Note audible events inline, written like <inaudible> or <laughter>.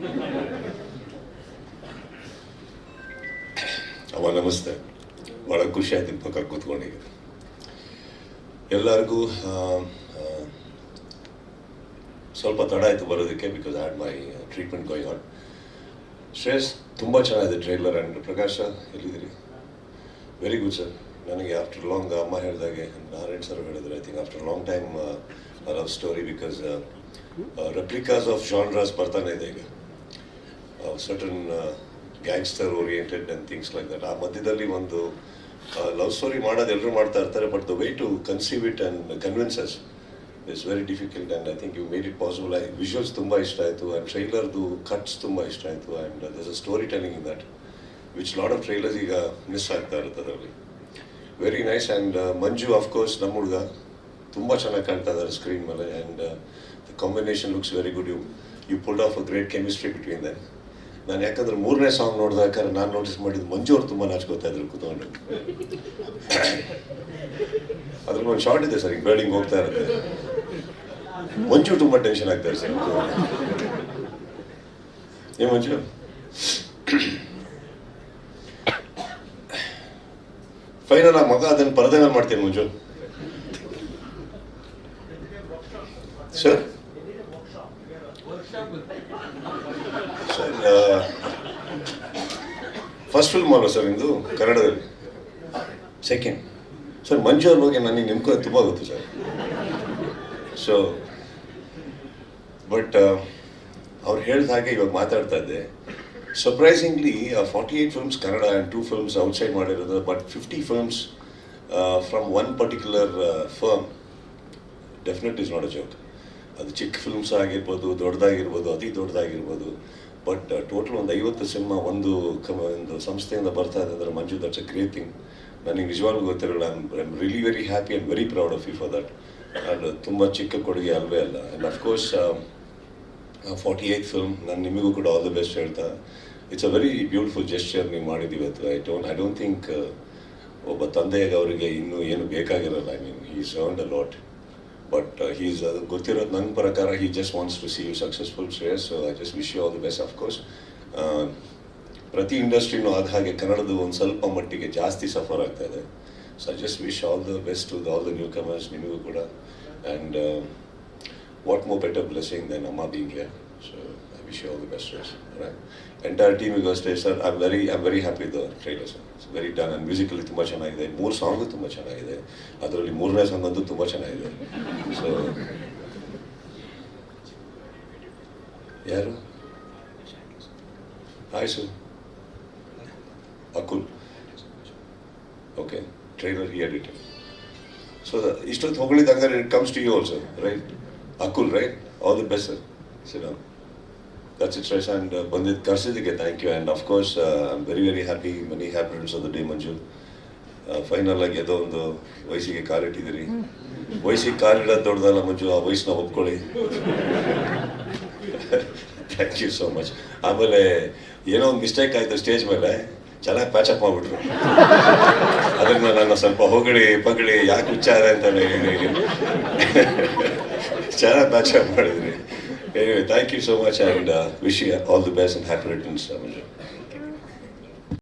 <laughs> ಅವ ನಮಸ್ತೆ. ಭಾಳ ಖುಷಿ ಆಯ್ತು ಪಕ್ಕ ಕೂತ್ಕೊಂಡಿಗೆ ಎಲ್ಲರಿಗೂ ಸ್ವಲ್ಪ ತಡ ಆಯಿತು ಬರೋದಕ್ಕೆ because had my treatment going on Shreyas, ತುಂಬ ಚೆನ್ನಾಗಿದೆ ಟ್ರೈಲರ್ ಆ್ಯಂಡ್ ಪ್ರಕಾಶ, ಎಲ್ಲಿದ್ದೀರಿ? ವೆರಿ ಗುಡ್ ಸರ್ ನನಗೆ ಆಫ್ಟರ್ ಲಾಂಗ್ ಅಮ್ಮ ಹೇಳಿದಾಗೆ, ನಾರಾಯಣ್ ಸರ್ ಹೇಳಿದ್ರು I think after long time love story because replicas of genres ಬರ್ತಾನೆ ಇದೆ ಈಗ. Certain gangster oriented and things like that ಆ ಮಧ್ಯದಲ್ಲಿ ಒಂದು ಲವ್ ಸ್ಟೋರಿ ಮಾಡೋದು ಎಲ್ಲರೂ ಮಾಡ್ತಾ ಇರ್ತಾರೆ but the way to conceive it and convinces it's very difficult and I think you made it possible I visuals ತುಂಬ ಇಷ್ಟ ಆಯಿತು ಆ್ಯಂಡ್ ಟ್ರೈಲರ್ದು ಕಟ್ಸ್ ತುಂಬ ಇಷ್ಟ ಆಯಿತು and thus a story telling in that which lot of trailers ಈಗ miss ಆಗ್ತಾ ಇರುತ್ತೆ ಅದರಲ್ಲಿ. Very nice and Manju of course ನಮ್ಮ ಹುಡುಗ, ತುಂಬ ಚೆನ್ನಾಗಿ ಕಾಣ್ತಾ ಇದ್ದಾರೆ ಸ್ಕ್ರೀನ್ ಮೇಲೆ and the combination looks very good you you pulled off a great chemistry between then ನಾನು ಯಾಕಂದ್ರೆ ಮೂರನೇ ಸಾಂಗ್ ನೋಡಿದಾದ್ರೆ ನಾನು ನೋಟಿಸ್ ಮಾಡಿದ್ದು ಮಂಜು ಅವ್ರು ತುಂಬ ನಾಚ್ಕೋತಾ ಇದ್ರು ಕೂತ್ಕೊಂಡು. ಅದ್ರಲ್ಲಿ ಒಂದು ಶಾರ್ಟ್ ಇದೆ ಸರ್ ಈಗ ಬಿಲ್ಡಿಂಗ್ ಹೋಗ್ತಾ ಇರುತ್ತೆ. ಮಂಜು ತುಂಬ ಟೆನ್ಷನ್ ಆಗ್ತಾರೆ ಸರ್ ಏ ಮಂಜು? ಫೈನಲ್ ಆ ಮಗ ಅದನ್ನು ಪರದೆ ಮಾಡ್ತೀನಿ ಮಂಜು? ಸರ್ ಫಸ್ಟ್ ಫಿಲ್ಮ್ ಅಲ್ವಾ ಸರ್ ನಿಮ್ಮದು ಕನ್ನಡದಲ್ಲಿ. ಸೆಕೆಂಡ್ ಸರ್ ಮಂಜು ಅವ್ರ ಬಗ್ಗೆ ನನಗೆ ನಿಮ್ಗೆ ತುಂಬ ಗೊತ್ತು ಸರ್. ಸೊ ಬಟ್ ಅವ್ರು ಹೇಳಿದ ಹಾಗೆ ಇವಾಗ ಮಾತಾಡ್ತಾ ಇದ್ದೆ. Surprisingly forty eight films Kannada and two films outside ಮಾಡಿರೋದು but fifty films from one particular firm definite is not a joke ಅದು ಚಿಕ್ಕ ಫಿಲ್ಮ್ಸ್ ಆಗಿರ್ಬೋದು, ದೊಡ್ಡದಾಗಿರ್ಬೋದು, ಅತಿ ದೊಡ್ಡದಾಗಿರ್ಬೋದು. ಬಟ್ ಟೋಟಲ್ ಒಂದು ಐವತ್ತು ಸಿನಿಮಾ ಒಂದು ಒಂದು ಸಂಸ್ಥೆಯಿಂದ ಬರ್ತಾ ಇದೆ ಅಂದರೆ Manju that's a great thing ನನಗೆ ನಿಜವಾಗ್ಲೂ ಗೊತ್ತಿರಲ್ಲ I am really very happy and very proud of you for that and ತುಂಬ ಚಿಕ್ಕ ಕೊಡುಗೆ ಅಲ್ವೇ ಅಲ್ಲ. And of course forty eight film ನಾನು ನಿಮಗೂ ಕೂಡ ಆಲ್ ದ ಬೆಸ್ಟ್ ಹೇಳ್ತಾ. It's a very beautiful gesture ನೀವು ಮಾಡಿದ್ದೀವಿ ಇವತ್ತು I don't I don't think ಒಬ್ಬ ತಂದೆಯಾಗ ಅವರಿಗೆ ಇನ್ನೂ ಏನು ಬೇಕಾಗಿರಲ್ಲ. ಐ ಮೀನ್ ಈ sound a lot but he's ಅದು ಗೊತ್ತಿರೋದು ನನ್ನ ಪ್ರಕಾರ he just wants to see you successful Shreyas. I just wish you all the best of course ಪ್ರತಿ ಇಂಡಸ್ಟ್ರಿನೂ ಆದ ಹಾಗೆ ಕನ್ನಡದ ಒಂದು ಸ್ವಲ್ಪ ಮಟ್ಟಿಗೆ ಜಾಸ್ತಿ ಸಫರ್ ಆಗ್ತಾ ಇದೆ. So I just wish all the best to all the newcomers ನಿಮಗೂ ಕೂಡ. And what more better blessing then ಅಮ್ಮ being so I wish you all the best Shreyas entire ಟೀಮಿಗೂ ಅಷ್ಟೇ sir I very I very happy the trailer sir very done and musically ತುಂಬ ಚೆನ್ನಾಗಿದೆ. ಮೂರು song ತುಂಬ ಚೆನ್ನಾಗಿದೆ. ಅದರಲ್ಲಿ ಮೂರನೇ ಸಾಂಗ್ ಅಂತೂ ತುಂಬ ಚೆನ್ನಾಗಿದೆ. ಸೊ ಯಾರು? ಆಯ್ಸು Akul. Okay trailer he edited so ಇಷ್ಟೊತ್ತು ಹೊಗಳಿದಂಗೆ it comes to you also right Akul right all the best sir Sina that's and rise and ಬಂದಿದ್ದು ಕರ್ಸಿದ್ದಕ್ಕೆ thank you and of course I am very very happy money happiness of the day Manju final ಆಗಿ ಯಾವುದೋ ಒಂದು ವಯಸ್ಸಿಗೆ ಕಾಲಿಟ್ಟಿದ್ದೀರಿ ವಯಸ್ಸಿಗೆ ಕಾಲಿಡೋದು ದೊಡ್ಡದಲ್ಲ ಮಂಜು ಆ ವಯಸ್ಸನ್ನ ಒಪ್ಕೊಳ್ಳಿ. ಥ್ಯಾಂಕ್ ಯು ಸೋ ಮಚ್ ಆಮೇಲೆ ಏನೋ ಒಂದು ಮಿಸ್ಟೇಕ್ ಆಯಿತು ಸ್ಟೇಜ್ ಮೇಲೆ ಚೆನ್ನಾಗಿ ಪ್ಯಾಚಪ್ ಮಾಡಿಬಿಟ್ರು. ಅದನ್ನ ನಾನು ಸ್ವಲ್ಪ ಹೊಗಳಿ ಪಗಳಿ ಯಾಕೆ ವಿಚಾರ ಅಂತ ಹೇಳಿ ಚೆನ್ನಾಗಿ ಪ್ಯಾಚಪ್ ಮಾಡಿದ್ರಿ. Anyway, thank you so much and uh, wish you all the best and happy returns, Manju.